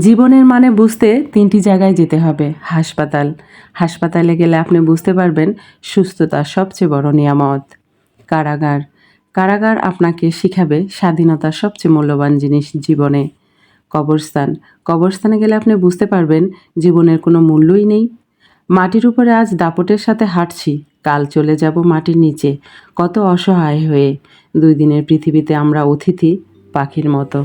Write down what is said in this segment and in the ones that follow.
জীবনের মানে বুঝতে তিনটি জায়গায় যেতে হবে, হাসপাতাল। হাসপাতালে গেলে আপনি বুঝতে পারবেন সুস্থতার সবচেয়ে বড় নিয়ামত। কারাগার। কারাগার আপনাকে শিখাবে স্বাধীনতার সবচেয়ে মূল্যবান জিনিস জীবনে। কবরস্থান। কবরস্থানে গেলে আপনি বুঝতে পারবেন জীবনের কোনো মূল্যই নেই। মাটির উপরে আজ দাপটের সাথে হাঁটছি, কাল চলে যাব মাটির নিচে। কত অসহায় হয়ে দুই দিনের পৃথিবীতে আমরা অতিথি পাখির মতো।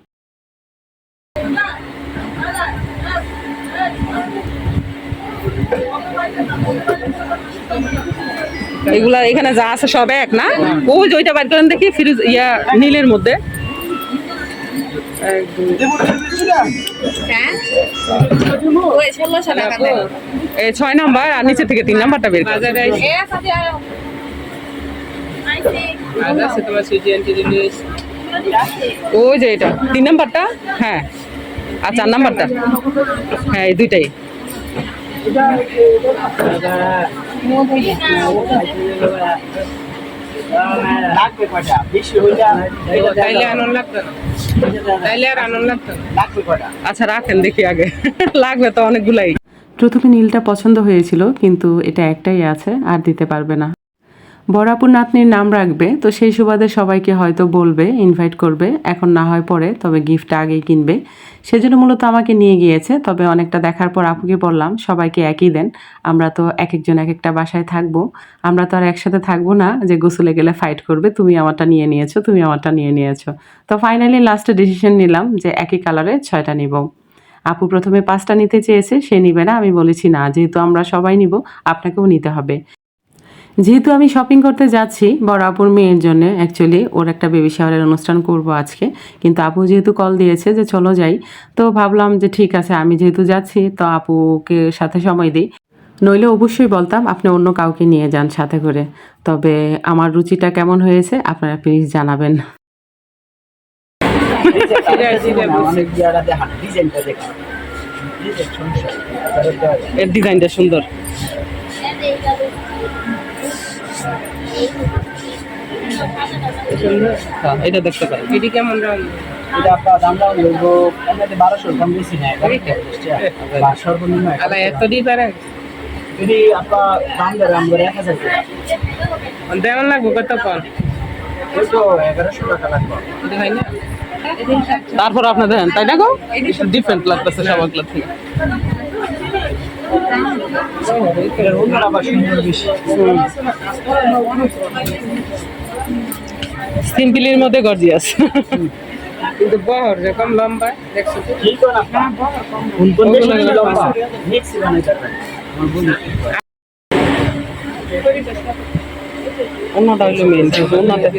এগুলা এখানে যা আছে সব এক, না? ওই যে ওইটা বাইর করেন দেখি, ফ্রিজ, ইয়া, নীলের মধ্যে। এই ছয় নাম্বার, আর নিচে থেকে তিন নাম্বারটা বের। ওই যে এটা, তিন নাম্বারটা? হ্যাঁ। আর চার নাম্বারটা? হ্যাঁ এই দুইটাই। আচ্ছা রাখেন দেখি আগে। লাগবে তো অনেকগুলাই। প্রথমে নীলটা পছন্দ হয়েছিল, কিন্তু এটা একটাই আছে, আর দিতে পারবে না। বড়াপুর নাতনির নাম রাখবে, তো সেই সুবাদে সবাইকে হয়তো বলবে ইনভাইট করবে, এখন না হয় পরে, তবে গিফটটা আগেই কিনবে। সেজন্য মূলত আমাকে নিয়ে গিয়েছে, তবে অনেকটা দেখার পর আপুকে বললাম, সবাইকে একই দেন, আমরা তো এক একজন এক একটা বাসায় থাকব। আমরা তো আর একসাথে থাকব না যে গোসলে গেলে ফাইট করবে, তুমি আমারটা নিয়ে নিয়েছো, তুমি আমারটা নিয়ে নিয়েছো। তো ফাইনালি লাস্টে ডিসিশন নিলাম যে একই কালারে ছয়টা নিব। আপু প্রথমে পাঁচটা নিতে চেয়েছে, সে নিবে না, আমি বলেছি না, যেহেতু আমরা সবাই নিব, আপনাকেও নিতে হবে। যেহেতু আমি শপিং করতে যাচ্ছি, বড় আপুর মেয়ের জন্য অ্যাকচুয়ালি ওর একটা বেবি শাওয়ারের অনুষ্ঠান করব আজকে। কিন্তু আপু যেহেতু কল দিয়েছে যে চলো যাই, তো ভাবলাম যে ঠিক আছে, আমি যেহেতু যাচ্ছি, তো আপুকে সাথে সময় দিই। নইলে অবশ্যই বলতাম, আপনি অন্য কাউকে নিয়ে যান সাথে করে। তবে আমার রুচিটা কেমন হয়েছে, আপনারা প্লিজ জানাবেন। ডিজাইনটা সুন্দর। এটা দেখতে পারেন। এটি কেমন রঙ এটা আপনার দামটা হলো এমনিতে বারোশো কম বেশি নেয় সর্বনিম্ন এক ডিফারেন্স যদি আপনার দাম দেবে আমরা এক হাজার টাকা। লাগবে কত কম এগারোশো টাকা লাগবে। তারপর আপনি দেখেন তাই না গো? ডিফারেন্ট লাগতেছে সবাইগুলো থেকে। সিম্পলির মধ্যে গর্জিয়াস। কিন্তু বহর যেরকম লম্বা দেখছ কোন লম্বা মিক্স বানাইতে অন্যটা হলো মেন অন্যটা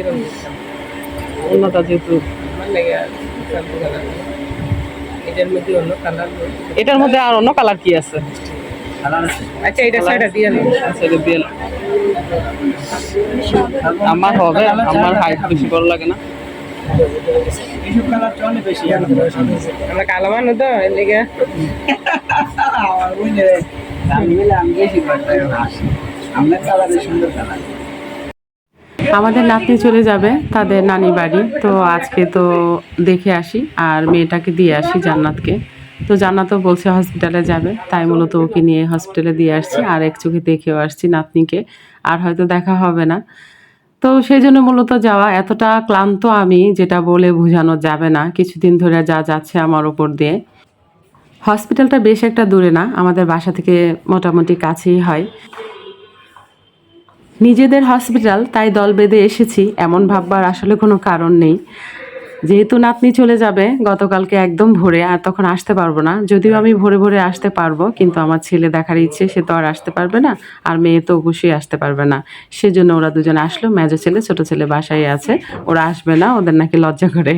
অন্যটা যেহেতু এটার মধ্যে আর অন্য কালার কি আছে? আচ্ছা এটা সেটা দিয়ে এটা দিয়ে নাও। আমার হবে আমার হাইট বেশি বড় লাগে না। আমরা কালো মানুষ তো এর লেগে আমার কালারে সুন্দর কালার। আমাদের নাতনি চলে যাবে তাদের নানি বাড়ি। তো আজকে তো দেখে আসি আর মেয়েটাকে দিয়ে আসি জান্নাতকে। তো জান্নাতও বলছে হসপিটালে যাবে। তাই মূলত ওকে নিয়ে হসপিটালে দিয়ে আসছি। আর এক চোখে দেখেও আসছি নাতনিকে। আর হয়তো দেখা হবে না। তো সেই জন্য মূলত যাওয়া। এতটা ক্লান্ত আমি, যেটা বলে বোঝানো যাবে না। কিছুদিন ধরে যা যাচ্ছে আমার ওপর দিয়ে। হসপিটালটা বেশ একটা দূরে না। আমাদের বাসা থেকে মোটামুটি কাছেই হয়। নিজেদের হসপিটাল তাই দল বেঁধে এসেছি। এমন ভাববার আসলে কোনো কারণ নেই। যেহেতু নাতনি চলে যাবে গতকালকে একদম ভোরে, আর তখন আসতে পারব না। যদিও আমি ভোরে ভোরে আসতে পারব, কিন্তু আমার ছেলে দেখার ইচ্ছে, সে তো আর আসতে পারবে না, আর মেয়ে তো অবশ্যই আসতে পারবে না। সেজন্য ওরা দুজন আসলো, মেজো ছেলে, ছোট ছেলে বাসায় আছে, ওরা আসবে না, ওদের নাকি লজ্জা করে।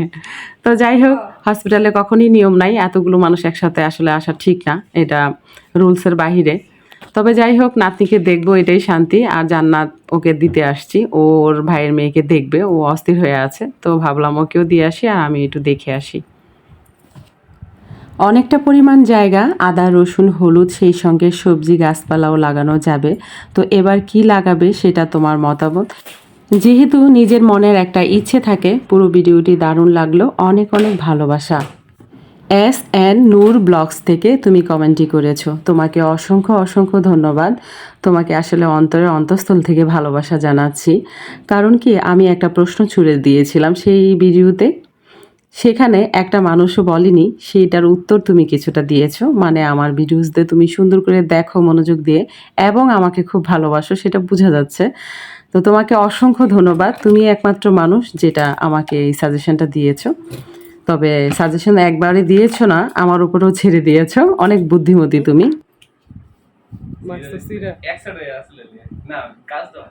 তো যাই হোক হসপিটালে কখনই নিয়ম নাই, এতগুলো মানুষ একসাথে আসলে আসা ঠিক না, এটা রুলসের বাহিরে। তবে যাই হোক, নাতনিকে দেখব, এটাই শান্তি। আর জান্নাত ওকে দিতে আসছি। ওর ভাইয়ের মেয়েকে দেখবে, ও অস্থির হয়ে আছে। তো ভাবলাম ওকেও দিয়ে আসি আর আমি একটু দেখে আসি। অনেকটা পরিমাণ জায়গা, আদা, রসুন, হলুদ, সেই সঙ্গে সবজি, গাছপালাও লাগানো যাবে। তো এবার কি লাগাবে সেটা তোমার মতামত? যেহেতু নিজের মনের একটা ইচ্ছে থাকে, পুরো ভিডিওটি দারুণ লাগল। অনেক অনেক ভালোবাসা। এস এন নূর ব্লগস থেকে তুমি কমেন্টটি করেছ। তোমাকে অসংখ্য অসংখ্য ধন্যবাদ। তোমাকে আসলে অন্তরের অন্তঃস্থল থেকে ভালোবাসা জানাচ্ছি। কারণ কি, আমি একটা প্রশ্ন ছুড়ে দিয়েছিলাম সেই ভিডিওতে। সেখানে একটা মানুষও বলেনি, সেইটার উত্তর তুমি কিছুটা দিয়েছ। মানে আমার ভিডিওসতে তুমি সুন্দর করে দেখো মনোযোগ দিয়ে এবং আমাকে খুব ভালোবাসো, সেটা বোঝা যাচ্ছে। তো তোমাকে অসংখ্য ধন্যবাদ। তুমি একমাত্র মানুষ যেটা আমাকে এই সাজেশনটা দিয়েছ। তবে সাজেশন একবারই দিয়েছ না আমার উপরেও ছেড়ে দিয়েছ। অনেক বুদ্ধিমতী তুমি। একসাথে আসলে না কাজ তো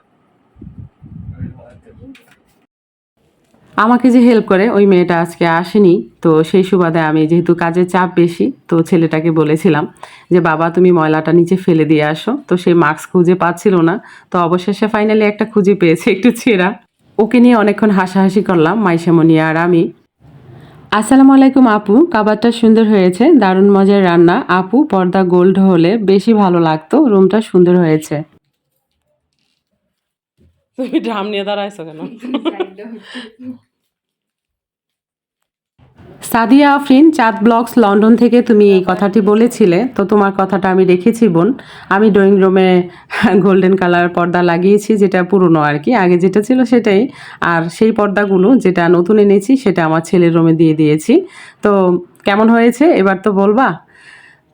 আমাকে যে হেল্প করে ওই মেয়েটা আজকে আসেনি। তো সেই সুবাদে আমি যেহেতু কাজের চাপ বেশি তো ছেলেটাকে বলেছিলাম যে বাবা তুমি ময়লাটা নিচে ফেলে দিয়ে আসো। তো সেই মাস্ক খুঁজে পাচ্ছিল না। তো অবশেষে ফাইনালি একটা খুঁজে পেয়েছে একটু ছেঁড়া। ওকে নিয়ে অনেকক্ষণ হাসাহাসি করলাম মাইশামনি আর আমি। আসসালামু আলাইকুম আপু কাবারটা সুন্দর হয়েছে দারুণ মজার রান্না। আপু পর্দা গোল্ড হলে বেশি ভালো লাগতো রুমটা সুন্দর হয়েছে। তুমি ড্রাম নিয়ে দাঁড়াইছো কেন? সাদিয়া আফরিন, চাঁদ ব্লকস লন্ডন থেকে তুমি এই কথাটি বলেছিলে। তো তোমার কথাটা আমি রেখেছি, বোন। আমি ড্রয়িং রুমে গোল্ডেন কালার পর্দা লাগিয়েছি, যেটা পুরনো আর কি। আগে যেটা ছিল সেটাই। আর সেই পর্দাগুলো যেটা নতুন এনেছি, সেটা আমার ছেলের রুমে দিয়ে দিয়েছি। তো কেমন হয়েছে? এবার তো বলবা?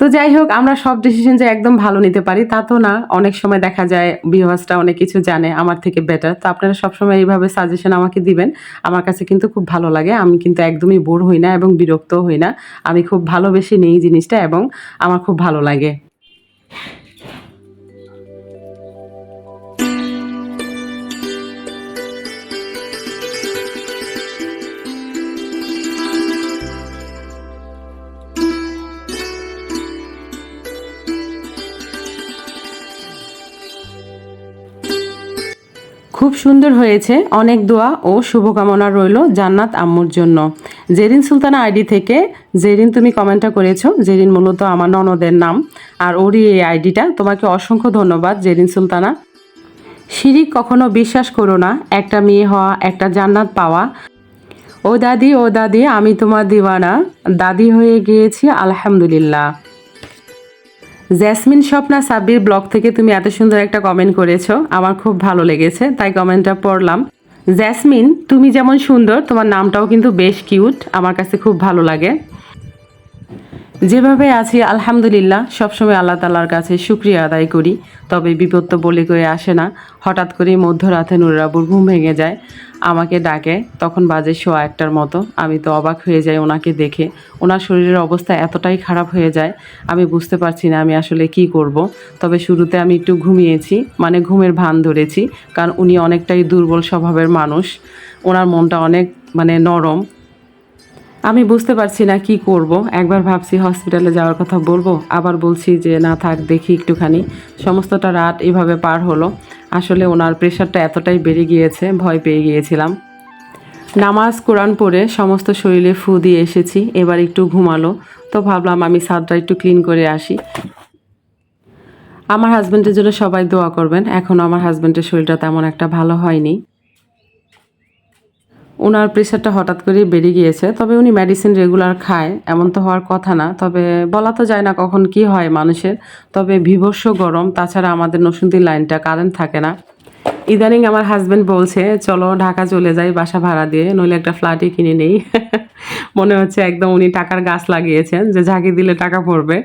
তো যাই হোক, আমরা সব ডিসিশন যে একদম ভালো নিতে পারি, তা তো না। অনেক সময় দেখা যায় বিহাসটা অনেক কিছু জানে, আমার থেকে বেটার তো আপনারা সবসময় এইভাবে সাজেশন আমাকে দিবেন। আমার কাছে কিন্তু খুব ভালো লাগে। আমি কিন্তু একদমই বোর হই না এবং বিরক্ত হই না। আমি খুব ভালোবেসে নেই জিনিসটা এবং আমার খুব ভালো লাগে। খুব সুন্দর হয়েছে। অনেক দোয়া ও শুভকামনা রইল জান্নাত আম্মুর জন্য। জেরিন সুলতানা আইডি থেকে। জেরিন, তুমি কমেন্টটা করেছ। জেরিন মূলত আমার ননদের নাম। আর ওরই এই আইডিটা। তোমাকে অসংখ্য ধন্যবাদ, জেরিন সুলতানা। শিরিক কখনো বিশ্বাস করো না, একটা মেয়ে হওয়া, একটা জান্নাত পাওয়া। ও দাদি ও দাদি, আমি তোমার দিওয়ানা। দাদি হয়ে গিয়েছি, আলহামদুলিল্লাহ। জ্যাসমিন, স্বপ্না, সাব্বির ব্লগ থেকে তুমি এত সুন্দর একটা কমেন্ট করেছ। আমার খুব ভালো লেগেছে, তাই কমেন্টটা পড়লাম। জ্যাসমিন, তুমি যেমন সুন্দর, তোমার নামটাও কিন্তু বেশ কিউট আমার কাছে খুব ভালো লাগে। যেভাবে আছি, আলহামদুলিল্লাহ, সবসময় আল্লাহ তালার কাছে শুক্রিয়া আদায় করি। তবে বিপদ তো বলে করে আসে না, হঠাৎ করেই মধ্যরাতে নুরাবুর ঘুম ভেঙে যায়। আমাকে ডাকে, তখন বাজে শোয়া একটার মতো। আমি তো অবাক হয়ে যাই ওনাকে দেখে। ওনার শরীরের অবস্থা এতটাই খারাপ হয়ে যায়, আমি বুঝতে পারছি না আমি আসলে কি করব। তবে শুরুতে আমি একটু ঘুমিয়েছি মানে ঘুমের ভান ধরেছি, কারণ উনি অনেকটাই দুর্বল স্বভাবের মানুষ। ওনার মনটা অনেক মানে নরম। আমি বুঝতে পারছি না কি করব। একবার ভাবছি হসপিটালে যাওয়ার কথা বলব, আবার বলছি যে, না থাক, দেখি একটুখানি। সমস্তটা রাত এভাবে পার হলো। আসলে ওনার প্রেশারটা এতটাই বেড়ে গিয়েছে, ভয় পেয়ে গিয়েছিলাম। নামাজ, কোরআন পড়ে সমস্ত শরীরে ফু দিয়ে এসেছি, এবার একটু ঘুমালো। তো ভাবলাম আমি ছাদটা একটু ক্লিন করে আসি। আমার হাজব্যান্ডের জন্য সবাই দোয়া করবেন এখনও আমার হাজব্যান্ডের শরীরটা তেমন একটা ভালো হয়নি। ওনার প্রেশারটা হঠাৎ করেই বেড়ে গিয়েছে। তবে উনি মেডিসিন রেগুলার খায়, এমন তো হওয়ার কথা না। তবে বলা তো যায় না কখন কি হয় মানুষের। তবে বিভৎস গরম, তাছাড়া আমাদের নসুন্দি লাইনটা কারেন্ট থাকে না। ইদানিং আমার হাজব্যান্ড বলছে, চলো ঢাকা চলে যাই বাসা ভাড়া দিয়ে, নইলে একটা ফ্ল্যাটই কিনে নেই। মনে হচ্ছে একদম উনি টাকার গাছ লাগিয়েছেন যে ঝাঁকি দিলে টাকা পড়বে।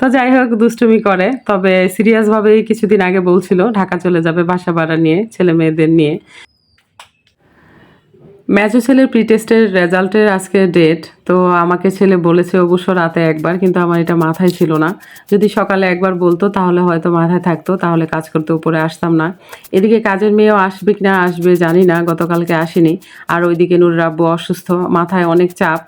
তো যাই হোক, দুষ্টুমি করে। তবে সিরিয়াসভাবেই কিছুদিন আগে বলছিল, ঢাকা চলে যাবে বাসা ভাড়া নিয়ে, ছেলে মেয়েদের নিয়ে। মেজো ছেলের প্রি টেস্টের রেজাল্টের আজকে ডেট তো আমাকে ছেলে বলেছে অবশ্য রাতে একবার, কিন্তু আমার এটা মাথায় ছিল না। যদি সকালে একবার বলতো, তাহলে হয়তো মাথায় থাকতো, তাহলে কাজ করতে উপরে আসতাম না। এদিকে কাজের মেয়েও আসবে কি না আসবে জানি না, গতকালকে আসেনি। আর ওইদিকে নুর রাব্বু অসুস্থ, মাথায় অনেক চাপ।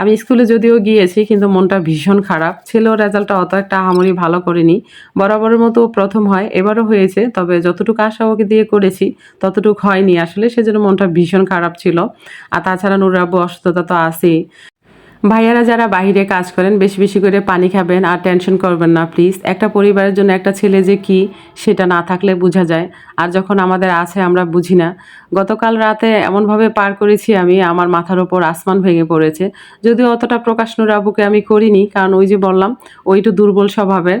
আমি স্কুলে যদিও গিয়েছি, কিন্তু মনটা ভীষণ খারাপ। ছেলেও রেজাল্টটা অত একটা আহামরি ভালো করেনি। বরাবরের মতো প্রথম হয়, এবারও হয়েছে, তবে যতটুকু আশা ওকে দিয়ে করেছি, ততটুকু হয়নি। আসলে সেজন্য মনটা ভীষণ খারাপ ছিল। আর তাছাড়া নুর রাব্বু অসুস্থতা তো আছেই। ভাইয়ারা যারা বাইরে কাজ করেন, বেশি বেশি করে পানি খাবেন আর টেনশন করবেন না প্লিজ একটা পরিবারের জন্য একটা ছেলে যে কি, সেটা না থাকলে বোঝা যায়। আর যখন আমাদের আছে, আমরা বুঝি না। গতকাল রাতে এমনভাবে পার করেছি আমি, আমার মাথার ওপর আসমান ভেঙে পড়েছে। যদিও অতটা প্রকাশ নুর আবুকে আমি করিনি, কারণ ওই যে বললাম, ওই একটু দুর্বল স্বভাবের।